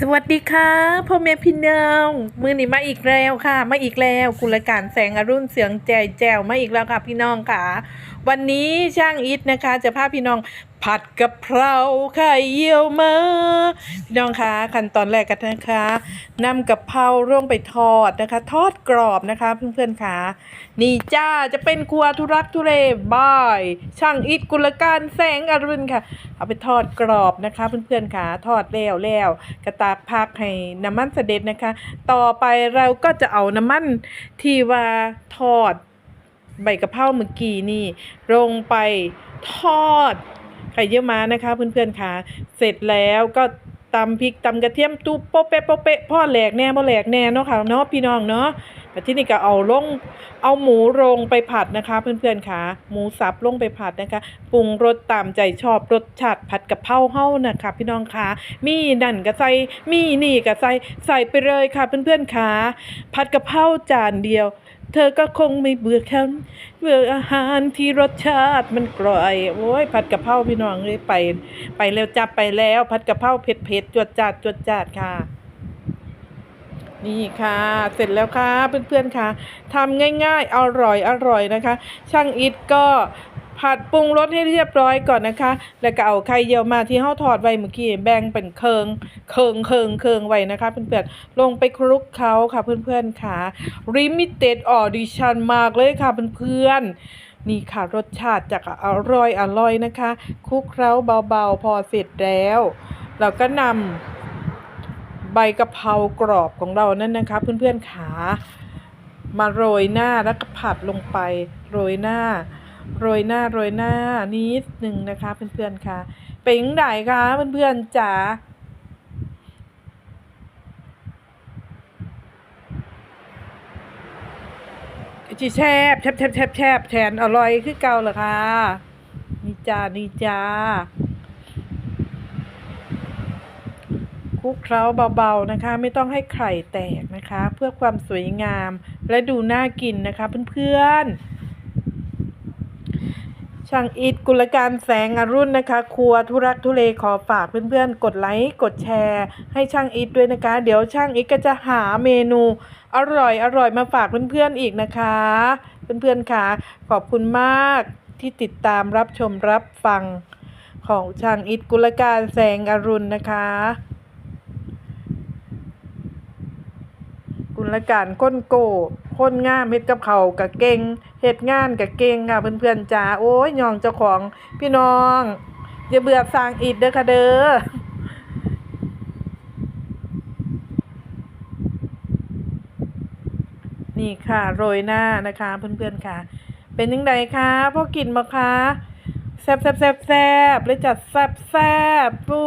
สวัสดีค่ะพ่อแม่พี่น้องมือนี้มาอีกแล้วค่ะ มาอีกแล้วกุลการแสงอรุณเสียงแจวแจวมาอีกแล้วค่ะพี่น้องค่ะ วันนี้ช่างอิทนะคะ จะพาพี่น้อง ผัดกะเพราไข่เยี่ยวมาพี่น้องคะขั้นตอนแรกกันนะคะนำกะเพราร่วงไปทอดนะคะ ทอดกรอบนะคะเพื่อนๆค่ะนี่จ้าจะเป็นครัวทุรักทุเลบายช่างอิทกุลการแสงอรุณค่ะ เอาไปทอดกรอบนะคะ เพื่อนๆค่ะทอดแล้วแล้วกระตากพักให้น้ำมันเสด็จนะคะ ต่อไปเราก็จะเอาน้ำมันที่ว่าทอดใบกะเพราเมื่อกี้นี่ลงไปทอด ไข่เยี่ยวม้านะคะเพื่อนๆค่ะ เสร็จแล้วก็ตำพริกตำกระเทียมตุ๊โป๊ะเป๊ะโป๊ะเป๊ะพ่อแหลกแน่พ่อแหลกแน่เนาะค่ะเนาะพี่น้องเนาะแต่ที่นี่ก็เอาลงเอาหมูลงไปผัดนะคะ เพื่อนๆค่ะ หมูสับลงไปผัดนะคะปรุงรสตามใจชอบรสชาติผัดกับเพราเฮ้านะคะพี่น้องค่ะมีนั่นก็ใส่มีนี่ก็ใส่ใส่ไปเลยค่ะ เพื่อนๆค่ะผัดกับเพราจานเดียว เธอก็คงไม่เบื่อแค่เบื่ออาหารที่รสชาติมันกร่อย โอ้ยผัดกะเพราพี่น้องเลยไป ไปแล้วจับไปแล้ว ผัดกะเพราเผ็ดๆจวดจาดจวดจาดค่ะ นี่ค่ะ เสร็จแล้วค่ะเพื่อนๆค่ะทำง่ายๆ อร่อยอร่อยนะคะ ช่างอิดก็ ผัดปรุงรสให้เรียบร้อยก่อนนะคะ แล้วก็เอาไข่เยี่ยวมาที่เฮาทอดไว้เมื่อกี้แบ่งเป็นเคิงเคิงเคิงเคิงไว้นะคะเพื่อนๆลงไปคลุกเคล้าค่ะเพื่อนๆค่ะ limited audition มากเลยค่ะเพื่อนๆนี่ค่ะรสชาติจากอร่อยอร่อยนะคะ คลุกเคล้าเบาๆ พอเสร็จแล้ว เราก็นำใบกะเพรากรอบของเรานั่นนะคะ เพื่อนๆขามาโรยหน้าแล้วก็ผัดลงไปโรยหน้า โรยหน้าโรยหน้านิดหนึ่งนะคะเพื่อนๆค่ะเป็นยังไงคะเพื่อนๆจ๋าจีแชบแชบแชบแชบแชบแทนอร่อยคือเก่าเหรอคะนี่จ้านี่จ้าคลุกเคล้าเบาๆนะคะ ไม่ต้องให้ไข่แตกนะคะ เพื่อความสวยงามและดูน่ากินนะคะเพื่อนๆ ช่างอิดกุลการแสงอรุณนะคะ ครัวทุรักทุเลขอฝากเพื่อนๆ กดไลค์กดแชร์ ให้ช่างอิดด้วยนะคะ เดี๋ยวช่างอิดก็จะหาเมนูอร่อยอร่อยมาฝากเพื่อนๆอีกนะคะ เพื่อนๆค่ะ ขอบคุณมากที่ติดตามรับชมรับฟังของช่างอิดกุลการแสงอรุณนะคะ กุลการก้นโก คนงามเฮ็ดกับเขากะเก่งเฮ็ดงานกะเก่งค่ะเพื่อนๆจ้าโอ้ยยองเจ้าของพี่น้องอย่าเบื่อสร้างอิดเด้อค่ะเด้อนี่ค่ะโรยหน้านะคะเพื่อนๆค่ะ เป็นยังไงคะพ่อกินมาคะแซบแซบแซบแซบเลยจัดแซบแซบปู